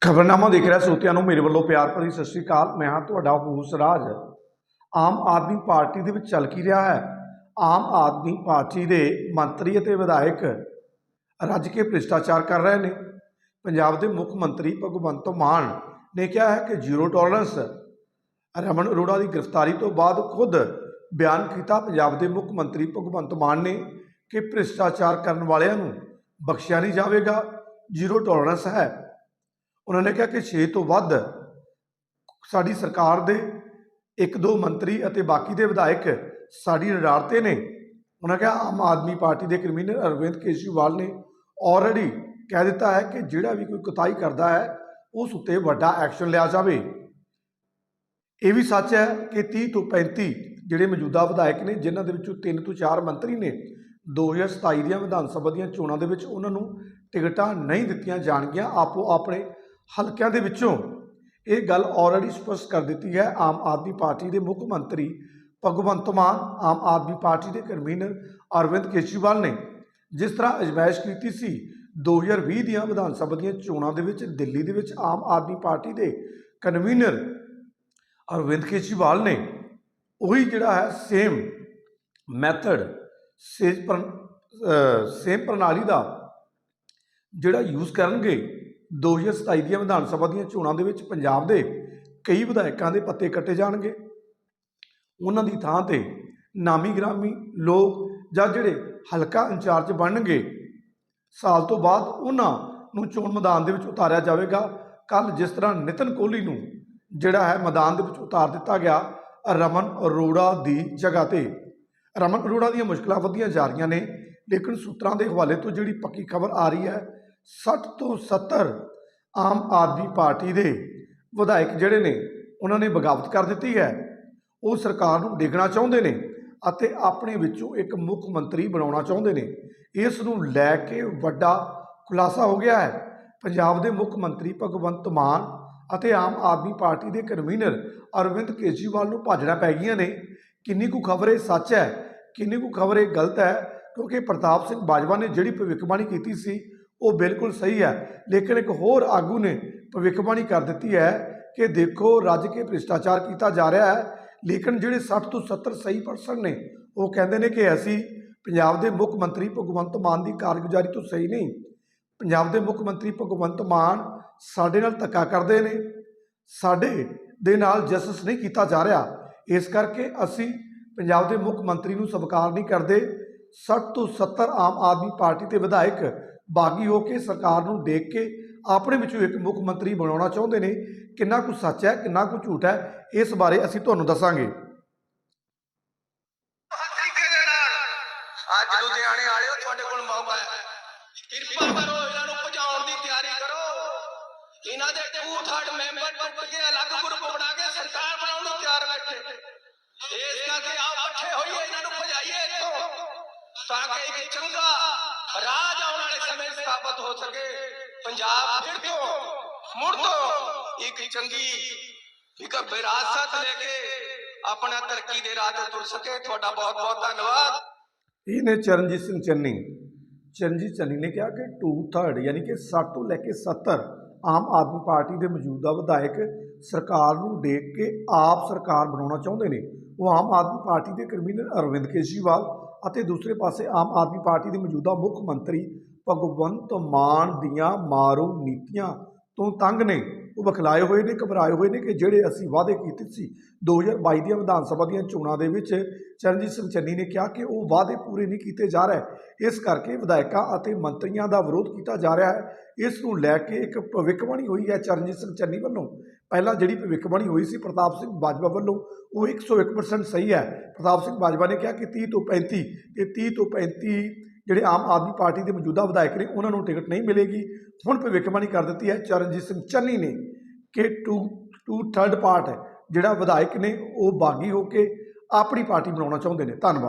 ਖਬਰਨਾਮਾ ਦੇਖ ਰਿਹਾ ਸਰੋਤਿਆਂ ਨੂੰ, ਮੇਰੇ ਵੱਲੋਂ ਪਿਆਰ ਭਰੀ ਸਤਿ ਸ੍ਰੀ ਅਕਾਲ। ਮੈਂ ਹਾਂ ਤੁਹਾਡਾ ਹੂਸ ਰਾਜ। ਆਮ ਆਦਮੀ ਪਾਰਟੀ ਦੇ ਵਿੱਚ ਚੱਲ ਕੀ ਰਿਹਾ ਹੈ? ਆਮ ਆਦਮੀ ਪਾਰਟੀ ਦੇ ਮੰਤਰੀ ਅਤੇ ਵਿਧਾਇਕ ਰੱਜ ਕੇ ਭ੍ਰਿਸ਼ਟਾਚਾਰ ਕਰ ਰਹੇ ਨੇ। ਪੰਜਾਬ ਦੇ ਮੁੱਖ ਮੰਤਰੀ ਭਗਵੰਤ ਮਾਨ ਨੇ ਕਿਹਾ ਹੈ ਕਿ ਜ਼ੀਰੋ ਟੋਲਰੈਂਸ ਰਮਨ ਅਰੋੜਾ ਦੀ ਗ੍ਰਿਫਤਾਰੀ ਤੋਂ ਬਾਅਦ ਖੁਦ ਬਿਆਨ ਕੀਤਾ ਪੰਜਾਬ ਦੇ ਮੁੱਖ ਮੰਤਰੀ ਭਗਵੰਤ ਮਾਨ ਨੇ ਕਿ ਭ੍ਰਿਸ਼ਟਾਚਾਰ ਕਰਨ ਵਾਲਿਆਂ ਨੂੰ ਬਖਸ਼ਿਆ ਨਹੀਂ ਜਾਵੇਗਾ। ਜ਼ੀਰੋ ਟੋਲਰੈਂਸ ਹੈ। ਉਹਨਾਂ ਨੇ ਕਿਹਾ ਕਿ 6 ਤੋਂ ਵੱਧ ਸਾਡੀ ਸਰਕਾਰ ਦੇ, ਇੱਕ ਦੋ ਮੰਤਰੀ ਅਤੇ ਬਾਕੀ ਦੇ ਵਿਧਾਇਕ ਸਾਡੀ ਰਡਾਰ ਤੇ ਨੇ। ਉਹਨਾਂ ਕਿਹਾ ਆਮ ਆਦਮੀ ਪਾਰਟੀ ਦੇ ਕਨਵੀਨਰ ਅਰਵਿੰਦ ਕੇਜਰੀਵਾਲ ਨੇ ਆਲਰੇਡੀ ਕਹਿ ਦਿੱਤਾ ਹੈ ਕਿ ਜਿਹੜਾ ਵੀ ਕੋਈ ਕੁਤਾਈ ਕਰਦਾ ਹੈ, ਉਸ ਉੱਤੇ ਵੱਡਾ ਐਕਸ਼ਨ ਲਿਆ ਜਾਵੇ। ਇਹ ਵੀ ਸੱਚ ਹੈ ਕਿ 30 ਤੋਂ 35 ਜਿਹੜੇ ਮੌਜੂਦਾ ਵਿਧਾਇਕ ਨੇ, ਜਿਨ੍ਹਾਂ ਦੇ ਵਿੱਚੋਂ 3 ਤੋਂ 4 ਮੰਤਰੀ ਨੇ 2027 ਦੀਆਂ ਵਿਧਾਨ ਸਭਾ ਦੀਆਂ ਚੋਣਾਂ ਦੇ ਵਿੱਚ ਉਹਨਾਂ ਨੂੰ ਟਿਕਟਾਂ ਨਹੀਂ ਦਿੱਤੀਆਂ ਜਾਣਗੀਆਂ ਆਪੋ ਆਪਣੇ ਹਲਕਿਆਂ ਦੇ ਵਿੱਚੋਂ ਇਹ ਗੱਲ ਆਲਰੇਡੀ ਸਪਸ਼ਟ ਕਰ ਦਿੱਤੀ ਹੈ। ਆਮ ਆਦਮੀ ਪਾਰਟੀ ਦੇ ਮੁੱਖ ਮੰਤਰੀ ਭਗਵੰਤ ਮਾਨ, ਆਮ ਆਦਮੀ ਪਾਰਟੀ ਦੇ ਕਨਵੀਨਰ ਅਰਵਿੰਦ ਕੇਜਰੀਵਾਲ ਨੇ ਜਿਸ ਤਰ੍ਹਾਂ ਅਜਮਾਇਸ਼ ਕੀਤੀ ਸੀ 2020 ਦੀਆਂ ਵਿਧਾਨ ਸਭਾ ਦੀਆਂ ਚੋਣਾਂ ਦੇ ਵਿੱਚ, ਦਿੱਲੀ ਦੇ ਵਿੱਚ ਆਮ ਆਦਮੀ ਪਾਰਟੀ ਦੇ ਕਨਵੀਨਰ ਅਰਵਿੰਦ ਕੇਜਰੀਵਾਲ ਨੇ ਉਹੀ ਜਿਹੜਾ ਹੈ ਸੇਮ ਮੈਥਡ ਸੇਜ ਪਰ ਸੇਮ ਪ੍ਰਣਾਲੀ ਦਾ ਜਿਹੜਾ ਯੂਜ਼ ਕਰਨਗੇ 2027 ਦੀਆਂ ਵਿਧਾਨ ਸਭਾ ਦੀਆਂ ਚੋਣਾਂ ਦੇ ਵਿੱਚ ਪੰਜਾਬ ਦੇ ਕਈ ਵਿਧਾਇਕਾਂ ਦੇ ਪੱਤੇ ਕੱਟੇ ਜਾਣਗੇ। ਉਹਨਾਂ ਦੀ ਥਾਂ ਤੇ ਨਾਮੀ ਗ੍ਰਾਮੀ ਲੋਕ ਜਾਂ ਜਿਹੜੇ ਹਲਕਾ ਇੰਚਾਰਜ ਬਣਨਗੇ, ਸਾਲ ਤੋਂ ਬਾਅਦ ਉਹਨਾਂ ਨੂੰ ਚੋਣ ਮੈਦਾਨ ਦੇ ਵਿੱਚ ਉਤਾਰਿਆ ਜਾਵੇਗਾ। ਕੱਲ ਜਿਸ ਤਰ੍ਹਾਂ ਨਿਤਨ ਕੋਹਲੀ ਨੂੰ ਜਿਹੜਾ ਹੈ ਮੈਦਾਨ ਦੇ ਵਿੱਚ ਉਤਾਰ ਦਿੱਤਾ ਗਿਆ, ਰਮਨ ਅਰੋੜਾ ਦੀ ਜਗ੍ਹਾ ਤੇ। ਰਮਨ ਅਰੋੜਾ ਦੀਆਂ ਮੁਸ਼ਕਲਾਂ ਵਧੀਆਂ ਜਾ ਰਹੀਆਂ ਨੇ, ਲੇਕਿਨ ਸੂਤਰਾਂ ਦੇ ਹਵਾਲੇ ਤੋਂ ਜਿਹੜੀ ਪੱਕੀ ਖਬਰ ਆ ਰਹੀ ਹੈ 60 ਤੋਂ 70 ਆਮ ਆਦਮੀ ਪਾਰਟੀ ਦੇ ਵਿਧਾਇਕ ਜਿਹੜੇ ਨੇ, ਉਹਨਾਂ ਨੇ ਬਗਾਵਤ ਕਰ ਦਿੱਤੀ ਹੈ। ਉਹ ਸਰਕਾਰ ਨੂੰ ਡੇਗਣਾ ਚਾਹੁੰਦੇ ਨੇ ਅਤੇ ਆਪਣੇ ਵਿੱਚੋਂ ਇੱਕ ਮੁੱਖ ਮੰਤਰੀ ਬਣਾਉਣਾ ਚਾਹੁੰਦੇ ਨੇ। ਇਸ ਨੂੰ ਲੈ ਕੇ ਵੱਡਾ ਖੁਲਾਸਾ ਹੋ ਗਿਆ ਹੈ। ਪੰਜਾਬ ਦੇ ਮੁੱਖ ਮੰਤਰੀ ਭਗਵੰਤ ਮਾਨ ਅਤੇ ਆਮ ਆਦਮੀ ਪਾਰਟੀ ਦੇ ਕਨਵੀਨਰ ਅਰਵਿੰਦ ਕੇਜਰੀਵਾਲ ਨੂੰ ਭਾਜਣਾ ਪੈ ਗਈਆਂ ਨੇ। ਕਿੰਨੀ ਕੁ ਖਬਰ ਇਹ ਸੱਚ ਹੈ, ਕਿੰਨੀ ਕੁ ਖਬਰ ਇਹ ਗਲਤ ਹੈ, ਕਿਉਂਕਿ ਪ੍ਰਤਾਪ ਸਿੰਘ ਬਾਜਵਾ ਨੇ ਜਿਹੜੀ ਭਵਿੱਖਬਾਣੀ ਕੀਤੀ ਸੀ ਉਹ ਬਿਲਕੁਲ ਸਹੀ ਹੈ। ਲੇਕਿਨ ਇੱਕ ਹੋਰ ਆਗੂ ਨੇ ਭਵਿੱਖਬਾਣੀ ਕਰ ਦਿੱਤੀ ਹੈ ਕਿ ਦੇਖੋ, ਰੱਜ ਕੇ ਭ੍ਰਿਸ਼ਟਾਚਾਰ ਕੀਤਾ ਜਾ ਰਿਹਾ ਹੈ, ਲੇਕਿਨ ਜਿਹੜੇ 60 ਤੋਂ 70 ਸਹੀ ਪਰਸਨ ਨੇ, ਉਹ ਕਹਿੰਦੇ ਨੇ ਕਿ ਅਸੀਂ ਪੰਜਾਬ ਦੇ ਮੁੱਖ ਮੰਤਰੀ ਭਗਵੰਤ ਮਾਨ ਦੀ ਕਾਰਗੁਜ਼ਾਰੀ ਤੋਂ ਸਹੀ ਨਹੀਂ। ਪੰਜਾਬ ਦੇ ਮੁੱਖ ਮੰਤਰੀ ਭਗਵੰਤ ਮਾਨ ਸਾਡੇ ਨਾਲ ਧੱਕਾ ਕਰਦੇ ਨੇ। ਸਾਡੇ ਦੇ ਨਾਲ ਜਸਟਿਸ ਨਹੀਂ ਕੀਤਾ ਜਾ ਰਿਹਾ। ਇਸ ਕਰਕੇ ਅਸੀਂ ਪੰਜਾਬ ਦੇ ਮੁੱਖ ਮੰਤਰੀ ਨੂੰ ਸਵੀਕਾਰ ਨਹੀਂ ਕਰਦੇ। 60 ਤੋਂ 70 ਆਮ ਆਦਮੀ ਪਾਰਟੀ ਦੇ ਵਿਧਾਇਕ ਬਾਗੀ ਹੋ ਕੇ ਸਰਕਾਰ ਨੂੰ ਦੇਖ ਕੇ ਆਪਣੇ ਵਿੱਚੋਂ ਇੱਕ ਮੁੱਖ ਮੰਤਰੀ ਬਣਾਉਣਾ ਚਾਹੁੰਦੇ ਨੇ। ਕਿੰਨਾ ਕੁ ਸੱਚ ਹੈ, ਕਿੰਨਾ ਕੁ ਝੂਠ ਹੈ, ਇਸ ਬਾਰੇ ਅਸੀਂ ਤੁਹਾਨੂੰ ਦੱਸਾਂਗੇ। ਅੱਜ ਲੁਧਿਆਣੇ ਵਾਲਿਓ ਤੁਹਾਡੇ ਕੋਲ ਮੌਕਾ ਹੈ। ਕਿਰਪਾ ਕਰੋ ਇਹਨਾਂ ਨੂੰ ਭਜਾਉਣ ਦੀ ਤਿਆਰੀ ਕਰੋ। ਇਹਨਾਂ ਦੇ ਟੂ ਥਰਡ ਮੈਂਬਰ ਟੁੱਟ ਕੇ ਅਲੱਗ ਗਰੁੱਪ ਬਣਾ ਕੇ ਸਰਕਾਰ ਬਣਾਉਣ ਨੂੰ ਤਿਆਰ ਬੈਠੇ। ਇਸ ਕਰਕੇ ਆਓ ਇਕੱਠੇ ਹੋਈਏ, ਇਹਨਾਂ ਨੂੰ ਭਜਾਈਏ ਇੱਥੋਂ। ਤਾਂ ਕਿ ਇੱਕ ਚੰਗਾ ਰਾਜ ਆਉਣ ਵਾਲੇ ਸਮੇਂ ਸਥਾਪਿਤ ਹੋ ਸਕੇ। ਪੰਜਾਬ ਫਿਰ ਤੋਂ ਮੁੜ ਤੋਂ ਇੱਕ ਚੰਗੀ ਇੱਕ ਵਿਰਾਸਤ ਲੈ ਕੇ ਆਪਣਾ ਤਰੱਕੀ ਦੇ ਰਾਹ ਤੇ ਤੁਰ ਸਕੇ। ਤੁਹਾਡਾ ਬਹੁਤ ਬਹੁਤ ਧੰਨਵਾਦ। ਇਹ ਚਰਨਜੀਤ ਸਿੰਘ ਚੰਨੀ। ਚਰਨਜੀਤ ਚੰਨੀ ਨੇ ਕਿਹਾ ਕਿ 2/3 ਯਾਨੀ ਕਿ 60 ਤੋਂ ਲੈ ਕੇ 70 ਆਮ ਆਦਮੀ ਪਾਰਟੀ ਦੇ ਮੌਜੂਦਾ ਵਿਧਾਇਕ ਸਰਕਾਰ ਨੂੰ ਦੇਖ ਕੇ ਆਪ ਸਰਕਾਰ ਬਣਾਉਣਾ ਚਾਹੁੰਦੇ ਨੇ। ਉਹ ਆਮ ਆਦਮੀ ਪਾਰਟੀ ਦੇ ਕਨਵੀਨਰ ਅਰਵਿੰਦ ਕੇਜਰੀਵਾਲ ਅਤੇ ਦੂਸਰੇ ਪਾਸੇ ਆਮ ਆਦਮੀ ਪਾਰਟੀ ਦੇ ਮੌਜੂਦਾ ਮੁੱਖ ਮੰਤਰੀ ਭਗਵੰਤ ਮਾਨ ਦੀਆਂ ਮਾਰੂ ਨੀਤੀਆਂ ਤੋਂ ਤੰਗ ਨੇ। ਉਹ ਬਖਲਾਏ ਹੋਏ ਨੇ, ਘਬਰਾਏ ਹੋਏ ਨੇ ਕਿ ਜਿਹੜੇ ਅਸੀਂ ਵਾਅਦੇ ਕੀਤੇ ਸੀ 2022 ਦੀਆਂ ਵਿਧਾਨ ਸਭਾ ਦੀਆਂ ਚੋਣਾਂ ਦੇ ਵਿੱਚ, ਚਰਨਜੀਤ ਸਿੰਘ ਚੰਨੀ ਨੇ ਕਿਹਾ ਕਿ ਉਹ ਵਾਅਦੇ ਪੂਰੇ ਨਹੀਂ ਕੀਤੇ ਜਾ ਰਹੇ। ਇਸ ਕਰਕੇ ਵਿਧਾਇਕਾਂ ਅਤੇ ਮੰਤਰੀਆਂ ਦਾ ਵਿਰੋਧ ਕੀਤਾ ਜਾ ਰਿਹਾ ਹੈ। ਇਸ ਨੂੰ ਲੈ ਕੇ ਇੱਕ ਭਵਿੱਖਬਾਣੀ ਹੋਈ ਹੈ ਚਰਨਜੀਤ ਸਿੰਘ ਚੰਨੀ ਵੱਲੋਂ। ਪਹਿਲਾਂ ਜਿਹੜੀ ਭਵਿੱਖਬਾਣੀ ਹੋਈ ਸੀ ਪ੍ਰਤਾਪ ਸਿੰਘ ਬਾਜਵਾ ਵੱਲੋਂ, ਉਹ 101% ਸਹੀ ਹੈ। ਪ੍ਰਤਾਪ ਸਿੰਘ ਬਾਜਵਾ ਨੇ ਕਿਹਾ ਕਿ 30 ਤੋਂ 35 ਤੇ 30 ਤੋਂ 35 ਜਿਹੜੇ ਆਮ ਆਦਮੀ ਪਾਰਟੀ ਦੇ ਮੌਜੂਦਾ ਵਿਧਾਇਕ ਨੇ, ਉਹਨਾਂ ਨੂੰ ਟਿਕਟ ਨਹੀਂ ਮਿਲੇਗੀ। ਹੁਣ ਭਵਿੱਖਬਾਣੀ ਕਰ ਦਿੱਤੀ ਹੈ ਚਰਨਜੀਤ ਸਿੰਘ ਚੰਨੀ ਨੇ ਕਿ ਟੂ ਟੂ ਥਰਡ ਪਾਰਟ ਜਿਹੜਾ ਵਿਧਾਇਕ ਨੇ, ਉਹ ਬਾਗੀ ਹੋ ਕੇ ਆਪਣੀ ਪਾਰਟੀ ਬਣਾਉਣਾ ਚਾਹੁੰਦੇ ਨੇ। ਧੰਨਵਾਦ।